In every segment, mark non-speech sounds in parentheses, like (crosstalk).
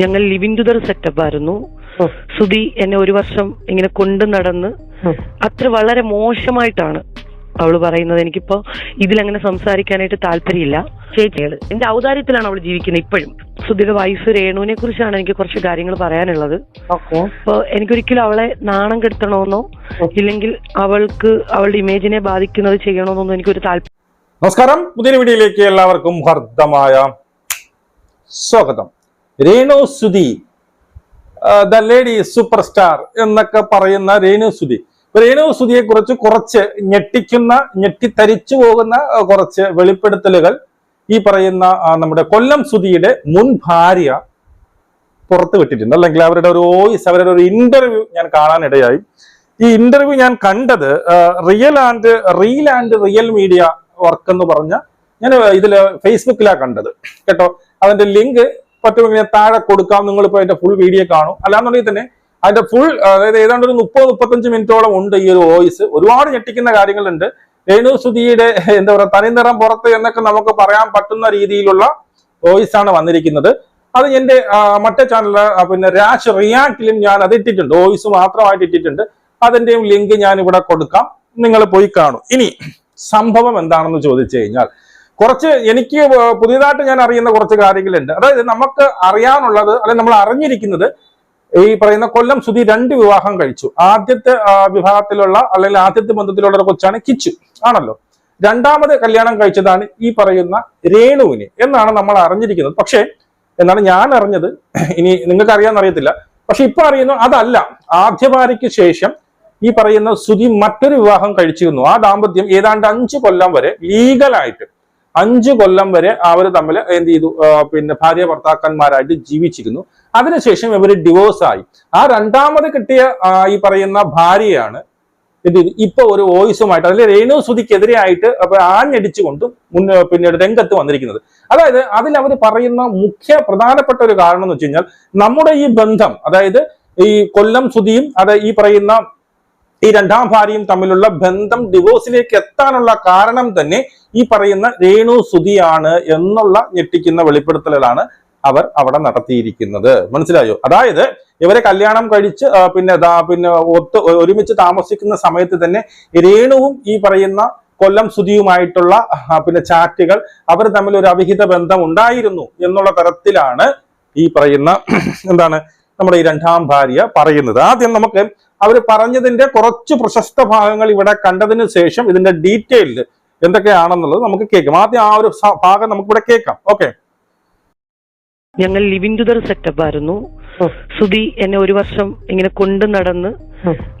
ഞങ്ങൾ living together setup ആയിരുന്നു. സുധി എന്നെ ഒരു വർഷം ഇങ്ങനെ കൊണ്ടു നടന്ന് അത്ര വളരെ മോശമായിട്ടാണ് അവൾ പറയുന്നത്. എനിക്കിപ്പോ ഇതിലങ്ങനെ സംസാരിക്കാനായിട്ട് താല്പര്യമില്ല. ചേച്ചികൾ എന്റെ ഔദാര്യത്തിലാണ് അവൾ ജീവിക്കുന്നത് ഇപ്പോഴും. സുധിയുടെ വൈഫ് രേണുവിനെ കുറിച്ചാണ് എനിക്ക് കുറച്ച് കാര്യങ്ങൾ പറയാനുള്ളത്. അപ്പൊ എനിക്കൊരിക്കലും അവളെ നാണം കെടുത്തണമെന്നോ ഇല്ലെങ്കിൽ അവൾക്ക് അവളുടെ ഇമേജിനെ ബാധിക്കുന്നത് ചെയ്യണമെന്നൊന്നും എനിക്കൊരു താല്പര്യം നമസ്കാരം. പുതിയ വീഡിയോയിലേക്ക് എല്ലാവർക്കും ഹർദ്ദമായ സ്വാഗതം. Renu Sudhi the lady super star എന്നൊക്കെ പറയുന്ന രേണു സുധി രേണു സുധിയെ കുറിച്ച് കുറച്ച് ഞെട്ടിക്കുന്ന ഞെട്ടിത്തരിച്ചു പോകുന്ന കുറച്ച് വെളിപ്പെടുത്തലുകൾ ഈ പറയുന്ന നമ്മുടെ കൊല്ലം സുധിയുടെ മുൻ ഭാര്യ പുറത്ത് വിട്ടിട്ടുണ്ട്. അല്ലെങ്കിൽ അവരുടെ ഒരു വോയിസ് അവരുടെ ഒരു ഇന്റർവ്യൂ ഞാൻ കാണാനിടയായി. ഈ ഇന്റർവ്യൂ ഞാൻ കണ്ടത് real and reel and real media work എന്ന് പറഞ്ഞ ഞാൻ ഇതിൽ ഫേസ്ബുക്കിലാണ് കണ്ടത്. കേട്ടോ? അതിന്റെ ലിങ്ക് പറ്റുമെങ്കിൽ താഴെ കൊടുക്കാം. നിങ്ങൾ ഇപ്പോൾ അതിന്റെ ഫുൾ വീഡിയോ കാണും. അല്ലാന്നുണ്ടെങ്കിൽ തന്നെ അതിന്റെ ഫുൾ അതായത് ഏതാണ്ട് ഒരു മുപ്പത് മുപ്പത്തഞ്ച് മിനിറ്റോളം ഉണ്ട് ഈ ഒരു വോയിസ് ഒരുപാട് ഞെട്ടിക്കുന്ന കാര്യങ്ങളുണ്ട്. രേണു സുധിയുടെ എന്താ പറയുക തനിനിറം പുറത്ത് എന്നൊക്കെ നമുക്ക് പറയാൻ പറ്റുന്ന രീതിയിലുള്ള വോയിസ് ആണ് വന്നിരിക്കുന്നത്. അത് എന്റെ മറ്റേ ചാനൽ പിന്നെ രാഷ് റിയാക്റ്റിലും ഞാൻ അത് ഇട്ടിട്ടുണ്ട്. വോയിസ് മാത്രമായിട്ട് ഇട്ടിട്ടുണ്ട്. അതിന്റെയും ലിങ്ക് ഞാൻ ഇവിടെ കൊടുക്കാം. നിങ്ങൾ പോയി കാണും. ഇനി സംഭവം എന്താണെന്ന് ചോദിച്ചു കഴിഞ്ഞാൽ കുറച്ച് എനിക്ക് പുതിയതായിട്ട് ഞാൻ അറിയുന്ന കുറച്ച് കാര്യങ്ങളുണ്ട്. അതായത് നമുക്ക് അറിയാനുള്ളത് അല്ലെങ്കിൽ നമ്മൾ അറിഞ്ഞിരിക്കുന്നത് ഈ പറയുന്ന കൊല്ലം സുധി രണ്ട് വിവാഹം കഴിച്ചു. ആദ്യത്തെ വിവാഹത്തിലുള്ള അല്ലെങ്കിൽ ആദ്യത്തെ ബന്ധത്തിലുള്ള ഒരു കൊച്ചാണ് കിച്ചു. ആണല്ലോ? രണ്ടാമത് കല്യാണം കഴിച്ചതാണ് ഈ പറയുന്ന രേണുവിന് എന്നാണ് നമ്മൾ അറിഞ്ഞിരിക്കുന്നത്. പക്ഷേ എന്നാണ് ഞാൻ അറിഞ്ഞത് ഇനി നിങ്ങൾക്ക് അറിയാൻ അറിയത്തില്ല പക്ഷെ ഇപ്പൊ അറിയുന്നു അതല്ല. ആദ്യ ഭാര്യയ്ക്ക് ശേഷം ഈ പറയുന്ന സുധി മറ്റൊരു വിവാഹം കഴിച്ചിരുന്നു. ആ ദാമ്പത്യം ഏതാണ്ട് അഞ്ചു കൊല്ലം വരെ ലീഗലായിട്ട് അഞ്ചു കൊല്ലം വരെ അവർ തമ്മിൽ എന്ത് ചെയ്തു? പിന്നെ ഭാര്യ ഭർത്താക്കന്മാരായിട്ട് ജീവിച്ചിരുന്നു. അതിനുശേഷം ഇവർ ഡിവോഴ്സായി ആ രണ്ടാമത് കിട്ടിയ ഈ പറയുന്ന ഭാര്യയാണ് എന്ത് ചെയ്തു? ഇപ്പൊ ഒരു വോയിസുമായിട്ട് അതിൽ രേണു സുധിക്കെതിരെയായിട്ട് അപ്പൊ ആഞ്ഞടിച്ചുകൊണ്ടും മുൻ പിന്നെ രംഗത്ത് വന്നിരിക്കുന്നത്. അതായത് അതിൽ അവർ പറയുന്ന മുഖ്യ പ്രധാനപ്പെട്ട ഒരു കാരണം എന്ന് വെച്ച് കഴിഞ്ഞാൽ നമ്മുടെ ഈ ബന്ധം അതായത് ഈ കൊല്ലം സുധിയും അത് ഈ പറയുന്ന ഈ രണ്ടാം ഭാര്യയും തമ്മിലുള്ള ബന്ധം ഡിവോഴ്സിലേക്ക് എത്താനുള്ള കാരണം തന്നെ ഈ പറയുന്ന രേണു സുധിയാണ് എന്നുള്ള ഞെട്ടിക്കുന്ന വെളിപ്പെടുത്തലുകളാണ് അവർ അവിടെ നടത്തിയിരിക്കുന്നത്. മനസ്സിലായോ? അതായത് ഇവരെ കല്യാണം കഴിച്ച് പിന്നെ പിന്നെ ഒത്ത് ഒരുമിച്ച് താമസിക്കുന്ന സമയത്ത് തന്നെ രേണുവും ഈ പറയുന്ന കൊല്ലം സുധിയുമായിട്ടുള്ള പിന്നെ ചാറ്റുകൾ അവർ തമ്മിൽ ഒരു അവിഹിത ബന്ധം ഉണ്ടായിരുന്നു എന്നുള്ള തരത്തിലാണ് ഈ പറയുന്ന (clears throat) എന്താണ് നമ്മുടെ ഈ രണ്ടാം ഭാര്യ പറയുന്നത്. ആദ്യം നമുക്ക് അവർ പറഞ്ഞതിന്റെ കുറച്ച് പ്രശസ്ത ഭാഗങ്ങൾ ഇവിടെ കണ്ടതിന് ശേഷം ഇതിന്റെ ഡീറ്റെയിൽഡ് എന്തൊക്കെയാണെന്നുള്ളത് നമുക്ക് കേൾക്കാം. ആദ്യം ആ ഒരു ഭാഗം നമുക്ക് ഇവിടെ കേൾക്കാം. ഓക്കെ. ഞങ്ങൾ ലിവിങ് ടുദർ സെറ്റപ്പ് ആയിരുന്നു സുധി എന്നെ ഒരു വർഷം ഇങ്ങനെ കൊണ്ടു നടന്ന്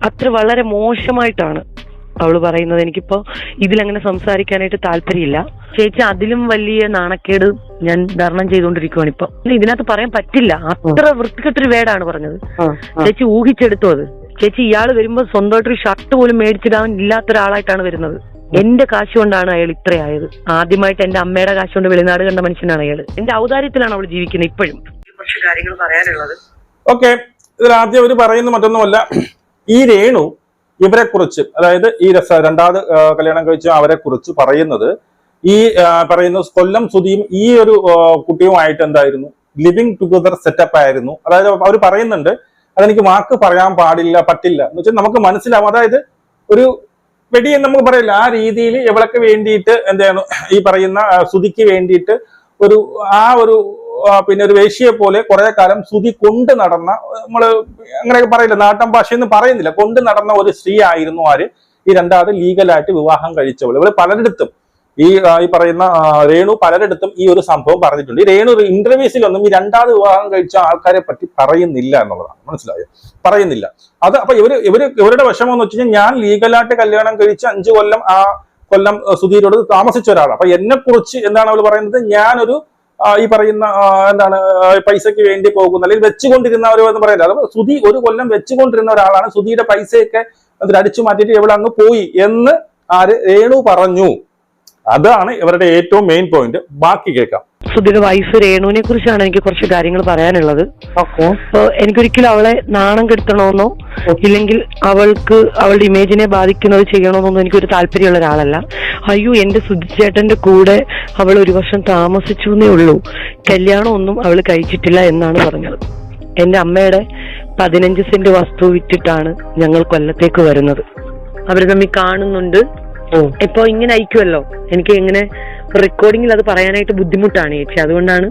അത്ര വളരെ മോശമായിട്ടാണ് അവൾ പറയുന്നത്. എനിക്കിപ്പോ ഇതിലങ്ങനെ സംസാരിക്കാനായിട്ട് താല്പര്യമില്ല. ചേച്ചി അതിലും വലിയ നാണക്കേട് ഞാൻ ധർണം ചെയ്തുകൊണ്ടിരിക്കുവാണ് ഇപ്പൊ. ഇതിനകത്ത് പറയാൻ പറ്റില്ല. അത്ര വൃത്തികെട്ടൊരു വേടാണ് പറഞ്ഞത്. ചേച്ചി ഊഹിച്ചെടുത്തു അത്. ചേച്ചി ഇയാൾ വരുമ്പോ സ്വന്തമായിട്ടൊരു ഷർട്ട് പോലും മേടിച്ചിടാൻ ഇല്ലാത്ത ഒരാളായിട്ടാണ് വരുന്നത്. എന്റെ കാശ് കൊണ്ടാണ് അയാൾ ഇത്രയായത്. ആദ്യമായിട്ട് എന്റെ അമ്മയുടെ കാശ് കൊണ്ട് വെളിനാട് കണ്ട മനുഷ്യനാണ് അയാൾ എന്റെ ഔദാര്യത്തിലാണ് അവൾ ജീവിക്കുന്നത് ഇപ്പോഴും. കുറച്ച് കാര്യങ്ങൾ പറയാനുള്ളത്. ഓക്കെ. ഇതിൽ ആദ്യം അവർ പറയുന്ന മറ്റൊന്നുമല്ല. ഈ രേണു ഇവരെ കുറിച്ച് അതായത് ഈ രസ രണ്ടാമത് കല്യാണം കഴിച്ച അവരെ കുറിച്ച് പറയുന്നത് ഈ പറയുന്ന കൊല്ലം സുധിയും ഈ ഒരു കുട്ടിയുമായിട്ട് എന്തായിരുന്നു? ലിവിങ് ടുഗദർ സെറ്റപ്പ് ആയിരുന്നു. അതായത് അവർ പറയുന്നുണ്ട് അതെനിക്ക് വാക്ക് പറയാൻ പാടില്ല പറ്റില്ല. എന്ന് വെച്ചാൽ നമുക്ക് മനസ്സിലാവും. അതായത് ഒരു വെടി എന്ന് നമുക്ക് പറയില്ല ആ രീതിയിൽ ഇവൾക്ക് വേണ്ടിയിട്ട് എന്താണ് ഈ പറയുന്ന സുതിക്ക് വേണ്ടിയിട്ട് ഒരു ആ ഒരു പിന്നെ ഒരു വേശ്യയെ പോലെ കുറെ കാലം സ്തുതി കൊണ്ട് നടന്ന നമ്മൾ അങ്ങനെയൊക്കെ പറയില്ല നാട്ടൻ ഭാഷയെന്ന് പറയുന്നില്ല. കൊണ്ട് നടന്ന ഒരു സ്ത്രീ ആയിരുന്നു ആര്? ഈ രണ്ടാമത് ലീഗലായിട്ട് വിവാഹം കഴിച്ചവൾ ഇവൾ പലരിടത്തും ഈ ഈ പറയുന്ന രേണു പലരിടത്തും ഈ ഒരു സംഭവം പറഞ്ഞിട്ടുണ്ട്. ഈ രേണു ഇന്റർവ്യൂസിലൊന്നും ഈ രണ്ടാമത് വിവാഹം കഴിച്ച ആൾക്കാരെ പറ്റി പറയുന്നില്ല എന്നുള്ളതാണ്. മനസ്സിലായോ? പറയുന്നില്ല. അത് അപ്പൊ ഇവർ ഇവർ ഇവരുടെ വിഷമം എന്ന് വെച്ച് ഞാൻ ലീഗലായിട്ട് കല്യാണം കഴിച്ച അഞ്ചു കൊല്ലം ആ കൊല്ലം സുധീരോട് താമസിച്ച ഒരാളാണ്. അപ്പൊ എന്നെ കുറിച്ച് എന്താണ് അവൾ പറയുന്നത്? ഞാനൊരു ഈ പറയുന്ന എന്താണ് പൈസയ്ക്ക് വേണ്ടി പോകുന്ന അല്ലെങ്കിൽ വെച്ചുകൊണ്ടിരുന്ന ഒരു എന്ന് പറയുന്നത് അത് സുധി ഒരു കൊല്ലം വെച്ചുകൊണ്ടിരുന്ന ഒരാളാണ്. സുധിയുടെ പൈസയൊക്കെ അടിച്ചു മാറ്റിയിട്ട് എവിടെ അങ്ങ് പോയി എന്ന് ആര് രേണു പറഞ്ഞു. അതാണ് ഇവരുടെ ഏറ്റവും മെയിൻ പോയിന്റ് ബാക്കി കേൾക്കാം. സുധിയുടെ വൈഫ് രേണുവിനെ കുറിച്ചാണ് എനിക്ക് കുറച്ച് കാര്യങ്ങൾ പറയാനുള്ളത്. എനിക്കൊരിക്കലും അവളെ നാണം കെടുത്തണമെന്നോ ഇല്ലെങ്കിൽ അവൾക്ക് അവളുടെ ഇമേജിനെ ബാധിക്കുന്നത് ചെയ്യണമെന്നൊന്നും എനിക്കൊരു താല്പര്യമുള്ള ഒരാളല്ല. അയ്യോ എന്റെ സുധിച്ചേട്ടന്റെ കൂടെ അവൾ ഒരു വർഷം താമസിച്ചു എന്നേ ഉള്ളൂ. കല്യാണം ഒന്നും അവൾ കഴിച്ചിട്ടില്ല എന്നാണ് പറഞ്ഞത്. എന്റെ അമ്മയുടെ പതിനഞ്ച് സെന്റ് വസ്തു വിറ്റിട്ടാണ് ഞങ്ങൾ കൊല്ലത്തേക്ക് വരുന്നത്. അവർ തമ്മിൽ കാണുന്നുണ്ട്. ഇപ്പൊ ഇങ്ങനെ അയക്കുമല്ലോ എനിക്ക് ഇങ്ങനെ റെക്കോർഡിംഗിൽ അത് പറയാനായിട്ട് ബുദ്ധിമുട്ടാണ് ചേച്ചി. അതുകൊണ്ടാണ്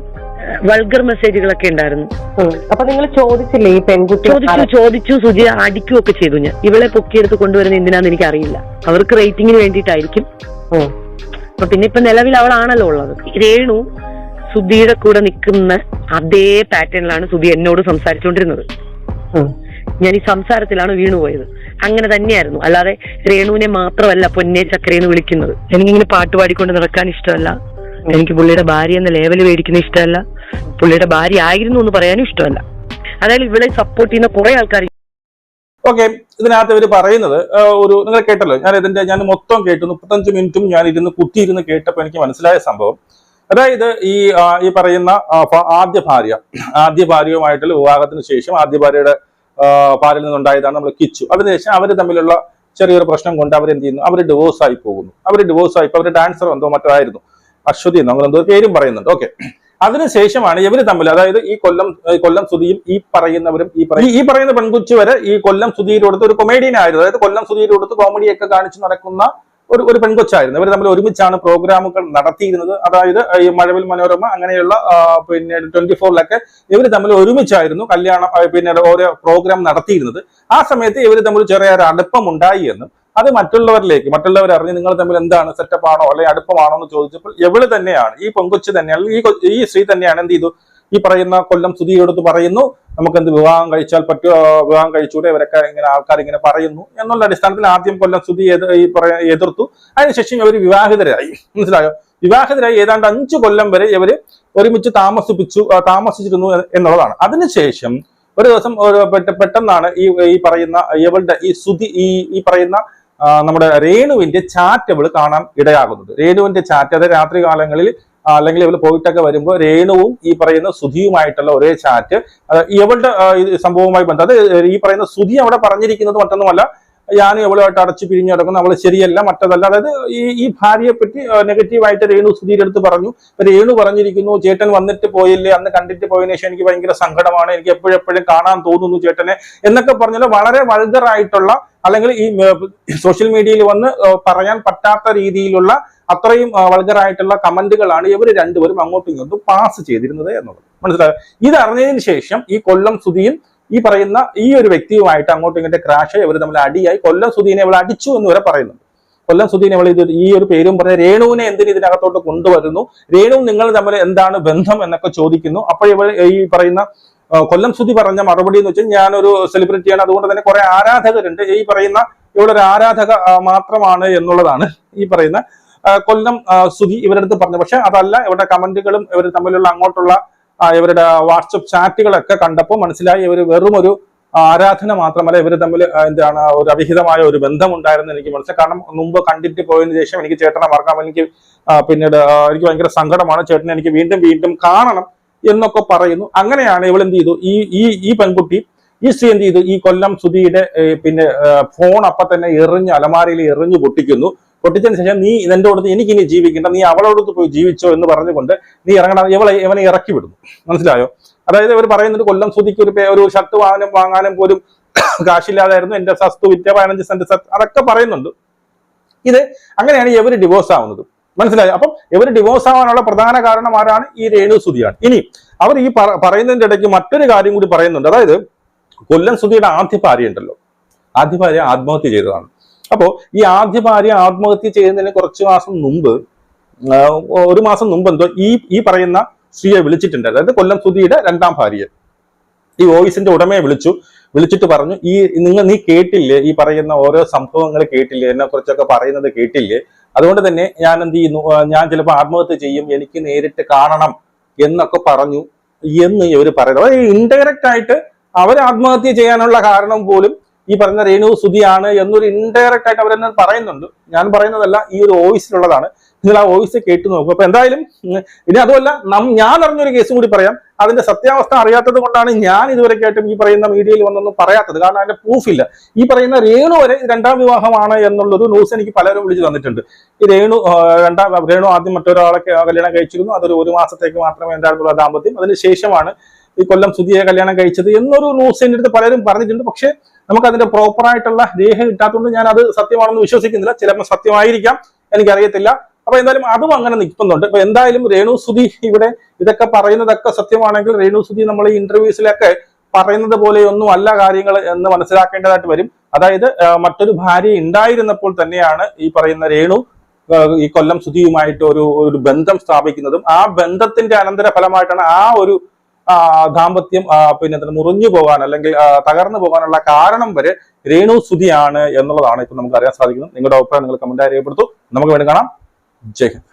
വൾഗർ മെസ്സേജുകളൊക്കെ ഉണ്ടായിരുന്നു. അപ്പൊ നിങ്ങൾ ചോദിച്ചില്ലേ ഈ പെൺകുട്ടി ചോദിച്ചു ചോദിച്ചു സുജി അടിക്കുകയൊക്കെ ചെയ്തു ഞാൻ. ഇവളെ പൊക്കിയെടുത്ത് കൊണ്ടുവരുന്ന എന്തിനാന്ന് എനിക്ക് അറിയില്ല അവർക്ക് റേറ്റിംഗിന് വേണ്ടിയിട്ടായിരിക്കും. ഓ അപ്പൊ പിന്നെ ഇപ്പൊ നിലവിൽ അവളാണല്ലോ ഉള്ളത്. രേണു സുധിയുടെ കൂടെ നിൽക്കുന്ന അതേ പാറ്റേണിലാണ് സുധി എന്നോട് സംസാരിച്ചുകൊണ്ടിരുന്നത്. ഞാൻ ഈ സംസാരത്തിലാണ് വീണുപോയത്. അങ്ങനെ തന്നെയായിരുന്നു. അല്ലാതെ രേണുവിനെ മാത്രമല്ല പൊന്നെ ചക്കരയെന്ന് വിളിക്കുന്നത്. എനിക്കിങ്ങനെ പാട്ട് പാടിക്കൊണ്ട് നടക്കാൻ ഇഷ്ടമല്ല. എനിക്ക് പുള്ളിയുടെ ഭാര്യ എന്ന ലേവൽ മേടിക്കുന്ന ഇഷ്ടമല്ല. പുള്ളിയുടെ ഭാര്യ ആയിരുന്നു എന്ന് പറയാനും ഇഷ്ടമല്ല. അതായത് ഇവിടെ സപ്പോർട്ട് ചെയ്യുന്ന കുറെ ആൾക്കാർ ഓക്കെ ഇതിനകത്ത് ഇവർ പറയുന്നത് ഒരു നിങ്ങൾ കേട്ടല്ലോ ഞാൻ ഇതിന്റെ ഞാൻ മൊത്തം കേട്ടു മുപ്പത്തഞ്ച് മിനിറ്റും ഞാൻ ഇരുന്ന് കുത്തിയിരുന്ന് കേട്ടപ്പോൾ എനിക്ക് മനസ്സിലായ സംഭവം. അതായത് ഈ ഈ പറയുന്ന ആദ്യ ഭാര്യ ആദ്യ ഭാര്യയുമായിട്ടുള്ള വിവാഹത്തിന് ശേഷം ആദ്യ ഭാര്യയുടെ പാലിൽ നിന്നുണ്ടായതാണ് നമ്മൾ കിച്ചു. അതിനുശേഷം അവർ തമ്മിലുള്ള ചെറിയൊരു പ്രശ്നം കൊണ്ട് അവർ എന്ത് ചെയ്യുന്നു? അവർ ഡിവോഴ്സ് ആയി പോകുന്നു. അവർ ഡിവോഴ്സ് ആയി അവരുടെ ഡാൻസർ എന്തോ മറ്റായിരുന്നു അശ്വതി എന്നോ അങ്ങനെ എന്തോ പേരും പറയുന്നുണ്ട്. ഓക്കെ അതിനുശേഷമാണ് ഇവർ തമ്മിൽ അതായത് ഈ കൊല്ലം കൊല്ലം സുധിയും ഈ പറയുന്നവരും ഈ ഈ പറയുന്ന പെൺകുച്ചി വരെ ഈ കൊല്ലം സുധീരോടത്ത് ഒരു കൊമേഡിയൻ ആയിരുന്നു. അതായത് കൊല്ലം സുധീരോടത്ത് കോമഡിയൊക്കെ കാണിച്ചു നടക്കുന്ന ഒരു ഒരു പെൺകൊച്ചായിരുന്നു. ഇവർ തമ്മിൽ ഒരുമിച്ചാണ് പ്രോഗ്രാമുകൾ നടത്തിയിരുന്നത്. അതായത് ഈ മഴവിൽ മനോരമ അങ്ങനെയുള്ള പിന്നെ ട്വന്റി ഫോറിലൊക്കെ ഇവർ തമ്മിൽ ഒരുമിച്ചായിരുന്നു കല്യാണം പിന്നെ ഓരോ പ്രോഗ്രാം നടത്തിയിരുന്നത്. ആ സമയത്ത് ഇവർ തമ്മിൽ ചെറിയ ഒരു അടുപ്പം ഉണ്ടായി എന്നും അത് മറ്റുള്ളവരിലേക്ക് മറ്റുള്ളവർ അറിഞ്ഞ് നിങ്ങൾ തമ്മിൽ എന്താണ് സെറ്റപ്പ് ആണോ അല്ലെങ്കിൽ അടുപ്പമാണോ എന്ന് ചോദിച്ചപ്പോൾ എവൾ തന്നെയാണ് ഈ പെങ്കൊച്ച് തന്നെയാണ് ഈ ഈ സ്ത്രീ തന്നെയാണ് എന്ത് ചെയ്തു? ഈ പറയുന്ന കൊല്ലം സ്തുതിയെടുത്ത് പറയുന്നു നമുക്ക് എന്ത് വിവാഹം കഴിച്ചാൽ പറ്റുമോ? വിവാഹം കഴിച്ചൂടെ? ഇവരൊക്കെ ഇങ്ങനെ ആൾക്കാർ ഇങ്ങനെ പറയുന്നു. എന്നുള്ള അടിസ്ഥാനത്തിൽ ആദ്യം കൊല്ലം സ്തുതി ഈ പറയ എതിർത്തു. അതിനുശേഷം ഇവർ വിവാഹിതരായി. മനസ്സിലായോ? വിവാഹിതരായി ഏതാണ്ട് അഞ്ചു കൊല്ലം വരെ ഇവർ ഒരുമിച്ച് താമസിപ്പിച്ചു താമസിച്ചിരുന്നു എന്നുള്ളതാണ്. അതിനുശേഷം ഒരു ദിവസം പെട്ടെന്നാണ് ഈ ഈ പറയുന്ന ഇവളുടെ ഈ സ്തുതി ഈ ഈ പറയുന്ന നമ്മുടെ രേണുവിന്റെ ചാറ്റ് അവൾ കാണാൻ ഇടയാകുന്നത്. രേണുവിന്റെ ചാറ്റ് അത് രാത്രി കാലങ്ങളിൽ അല്ലെങ്കിൽ ഇവൾ പോയിട്ടൊക്കെ വരുമ്പോൾ രേണുവും ഈ പറയുന്ന സുധിയുമായിട്ടുള്ള ഒരേ ചാറ്റ് ഇവളുടെ സംഭവവുമായി ബന്ധം. ഈ പറയുന്ന സുധി അവിടെ പറഞ്ഞിരിക്കുന്നത് മറ്റൊന്നുമല്ല. ഞാൻ ഇവളുമായിട്ട് അടച്ചു പിരിഞ്ഞു കിടക്കുന്നു അവൾ ശരിയല്ല മറ്റതല്ല. അതായത് ഈ ഈ ഭാര്യയെ പറ്റി നെഗറ്റീവായിട്ട് രേണു സുധീരുടെ അടുത്ത് പറഞ്ഞു. രേണു പറഞ്ഞിരിക്കുന്നു ചേട്ടൻ വന്നിട്ട് പോയില്ലേ? അന്ന് കണ്ടിട്ട് പോയതിനു ശേഷം എനിക്ക് ഭയങ്കര സങ്കടമാണ്. എനിക്ക് എപ്പോഴെപ്പോഴും കാണാൻ തോന്നുന്നു ചേട്ടനെ. എന്നൊക്കെ പറഞ്ഞാൽ വളരെ വൾഗറായിട്ടുള്ള അല്ലെങ്കിൽ ഈ സോഷ്യൽ മീഡിയയിൽ വന്ന് പറയാൻ പറ്റാത്ത രീതിയിലുള്ള അത്രയും വൾഗർ ആയിട്ടുള്ള കമന്റുകളാണ് ഇവർ രണ്ടുപേരും അങ്ങോട്ടും ഇങ്ങോട്ടും പാസ് ചെയ്തിരുന്നത് എന്നുള്ളത്. മനസ്സിലായോ? ഇത് ശേഷം ഈ കൊല്ലം സുധിയും ഈ പറയുന്ന ഈ ഒരു വ്യക്തിയുമായിട്ട് അങ്ങോട്ടും ഇങ്ങോട്ടും ക്രാഷ് ഇവർ തമ്മിൽ അടിയായി. കൊല്ലം സുധീനെ ഇവൾ അടിച്ചു എന്ന് വരെ പറയുന്നുണ്ട്. കൊല്ലം സുധീനെ ഇവൾ ഈ ഒരു പേരും പറഞ്ഞ രേണുവിനെ എന്തിന് ഇതിനകത്തോട്ട് കൊണ്ടുവരുന്നു? രേണു നിങ്ങൾ തമ്മിൽ എന്താണ് ബന്ധം എന്നൊക്കെ ചോദിക്കുന്നു. അപ്പോൾ ഇവൾ ഈ പറയുന്ന കൊല്ലം സുധി പറഞ്ഞ മറുപടി എന്ന് വെച്ചാൽ ഞാനൊരു സെലിബ്രിറ്റിയാണ് അതുകൊണ്ട് തന്നെ കുറെ ആരാധകരുണ്ട്. ഈ പറയുന്ന ഇവിടെ ഒരു ആരാധക മാത്രമാണ് എന്നുള്ളതാണ് ഈ പറയുന്ന കൊല്ലം സുധി ഇവരുടെ അടുത്ത് പറഞ്ഞു. പക്ഷെ അതല്ല ഇവരുടെ കമന്റുകളും ഇവർ തമ്മിലുള്ള അങ്ങോട്ടുള്ള ഇവരുടെ വാട്സപ്പ് ചാറ്റുകളൊക്കെ കണ്ടപ്പോൾ മനസ്സിലായി ഇവർ വെറും ഒരു ആരാധന മാത്രമല്ല ഇവർ തമ്മിൽ എന്താണ് ഒരു അവിഹിതമായ ഒരു ബന്ധമുണ്ടായിരുന്നു എനിക്ക് മനസ്സിലായി. കാരണം മുമ്പ് കണ്ടിട്ട് പോയതിനു ശേഷം എനിക്ക് ചേട്ടനെ മറക്കാം. എനിക്ക് പിന്നീട് എനിക്ക് ഭയങ്കര സങ്കടമാണ്. ചേട്ടനെ എനിക്ക് വീണ്ടും വീണ്ടും കാണണം എന്നൊക്കെ പറയുന്നു. അങ്ങനെയാണ് ഇവൾ എന്ത് ചെയ്തു? ഈ ഈ ഈ പെൺകുട്ടി ഈ സ്ത്രീ എന്ത് ചെയ്തു? ഈ കൊല്ലം സുധിയുടെ പിന്നെ ഫോൺ അപ്പൊ തന്നെ എറിഞ്ഞ് അലമാരയിൽ എറിഞ്ഞു പൊട്ടിക്കുന്നു. പൊട്ടിച്ചതിന് ശേഷം നീ നിന്റെ അടുത്ത് എനിക്കിനി ജീവിക്കേണ്ട നീ അവളോടത്ത് പോയി ജീവിച്ചോ എന്ന് പറഞ്ഞുകൊണ്ട് നീ ഇറങ്ങണം ഇവളെ ഇവനെ ഇറക്കി വിടുന്നു. മനസ്സിലായോ? അതായത് ഇവർ പറയുന്നത് കൊല്ലം സ്തുതിക്ക് ഒരു ഒരു ഷർട്ട് വാങ്ങാനും വാങ്ങാനും പോലും (clears throat) കാശില്ലാതായിരുന്നു. എന്റെ സസ്തു വിറ്റ പതിനഞ്ച് സെന്റ് സത്ത് അതൊക്കെ പറയുന്നുണ്ട്. ഇത് അങ്ങനെയാണ് ഇവർ ഡിവോഴ്സ് ആവുന്നത്. മനസ്സിലായോ? അപ്പം ഇവർ ഡിവോഴ്സ് ആവാനുള്ള പ്രധാന കാരണം ആരാണ്? ഈ രേണു സ്തുതിയാണ് ഇനി അവർ ഈ പറ- പറയുന്നതിന്റെ ഇടയ്ക്ക് മറ്റൊരു കാര്യം കൂടി പറയുന്നുണ്ട്. അതായത് കൊല്ലം സ്തുതിയുടെ ആദ്യ ഭാര്യ ഉണ്ടല്ലോ. ആദ്യ ഭാര്യ ആത്മഹത്യ ചെയ്തതാണ്. അപ്പോ ഈ ആദ്യ ഭാര്യ ആത്മഹത്യ ചെയ്യുന്നതിന് കുറച്ച് മാസം മുമ്പ് ഒരു മാസം മുമ്പ് എന്തോ ഈ ഈ പറയുന്ന സ്ത്രീയെ വിളിച്ചിട്ടുണ്ട്. അതായത് കൊല്ലം സുധിയുടെ രണ്ടാം ഭാര്യ ഈ വോയിസിന്റെ ഉടമയെ വിളിച്ചു വിളിച്ചിട്ട് പറഞ്ഞു ഈ നിങ്ങൾ നീ കേട്ടില്ലേ? ഈ പറയുന്ന ഓരോ സംഭവങ്ങൾ കേട്ടില്ലേ? എന്നെ കുറിച്ചൊക്കെ പറയുന്നത് കേട്ടില്ലേ? അതുകൊണ്ട് തന്നെ ഞാൻ എന്ത് ചെയ്യുന്നു? ഞാൻ ചിലപ്പോൾ ആത്മഹത്യ ചെയ്യും എനിക്ക് നേരിട്ട് കാണണം എന്നൊക്കെ പറഞ്ഞു എന്ന് ഇവർ പറയുന്നത് അതായത് ഇൻഡയറക്റ്റ് ആയിട്ട് അവർ ആത്മഹത്യ ചെയ്യാനുള്ള കാരണം പോലും ഈ പറയുന്ന രേണു സുധിയാണ് എന്നൊരു ഇൻഡയറക്റ്റ് ആയിട്ട് അവരെന്നെ പറയുന്നുണ്ട്. ഞാൻ പറയുന്നതല്ല ഈ ഒരു വോയിസിലുള്ളതാണ് നിങ്ങൾ ആ വോയിസ് കേട്ട് നോക്കും. അപ്പൊ എന്തായാലും ഇനി അതുമല്ല ഞാൻ അറിഞ്ഞൊരു കേസും കൂടി പറയാം. അതിന്റെ സത്യാവസ്ഥ അറിയാത്തത് കൊണ്ടാണ് ഞാൻ ഇതുവരെയായിട്ടും ഈ പറയുന്ന മീഡിയയിൽ വന്നൊന്നും പറയാത്തത്. കാരണം അതിന്റെ പ്രൂഫ് ഇല്ല. ഈ പറയുന്ന രേണു വരെ രണ്ടാം വിവാഹമാണ് എന്നുള്ളൊരു ന്യൂസ് എനിക്ക് പലരും വിളിച്ചു തന്നിട്ടുണ്ട്. ഈ രേണു രണ്ടാം രേണു ആദ്യം മറ്റൊരാളെ കല്യാണം കഴിച്ചിരുന്നു. അതൊരു ഒരു മാസത്തേക്ക് മാത്രമേ ഉണ്ടായിരുന്നുള്ളൂ ദാമ്പത്യം. അതിന് ശേഷമാണ് ഈ കൊല്ലം സുധിയെ കല്യാണം കഴിച്ചത് എന്നൊരു ന്യൂസ് എന്റെ അടുത്ത് പലരും പറഞ്ഞിട്ടുണ്ട്. പക്ഷേ നമുക്ക് അതിന്റെ പ്രോപ്പർ ആയിട്ടുള്ള രേഖ കിട്ടാത്തതുകൊണ്ട് ഞാൻ അത് സത്യമാണെന്ന് വിശ്വസിക്കുന്നില്ല. ചിലപ്പോൾ സത്യമായിരിക്കാം. എനിക്കറിയത്തില്ല. അപ്പൊ എന്തായാലും അതും അങ്ങനെ നിൽക്കുന്നുണ്ട്. ഇപ്പൊ എന്തായാലും രേണു സുധി ഇവിടെ ഇതൊക്കെ പറയുന്നതൊക്കെ സത്യമാണെങ്കിൽ രേണു സുധി നമ്മൾ ഈ ഇന്റർവ്യൂസിലൊക്കെ പറയുന്നത് പോലെയൊന്നും അല്ല കാര്യങ്ങൾ എന്ന് മനസ്സിലാക്കേണ്ടതായിട്ട് വരും. അതായത് മറ്റൊരു ഭാര്യ ഉണ്ടായിരുന്നപ്പോൾ തന്നെയാണ് ഈ പറയുന്ന രേണു ഈ കൊല്ലം സുധിയുമായിട്ട് ഒരു ഒരു ബന്ധം സ്ഥാപിക്കുന്നതും ആ ബന്ധത്തിന്റെ അനന്തര ഫലമായിട്ടാണ് ആ ഒരു ദാമ്പത്യം പിന്നെ മുറിഞ്ഞു പോകാൻ അല്ലെങ്കിൽ തകർന്നു പോകാനുള്ള കാരണം വരെ രേണു സുധിയാണ് എന്നുള്ളതാണ് ഇപ്പൊ നമുക്ക് അറിയാൻ സാധിക്കുന്നത്. നിങ്ങളുടെ അഭിപ്രായം നിങ്ങൾ കമന്റായി രേഖപ്പെടുത്തു. നമുക്ക് വേണ്ടി കാണാം. ജയ് ഹിന്ദ്.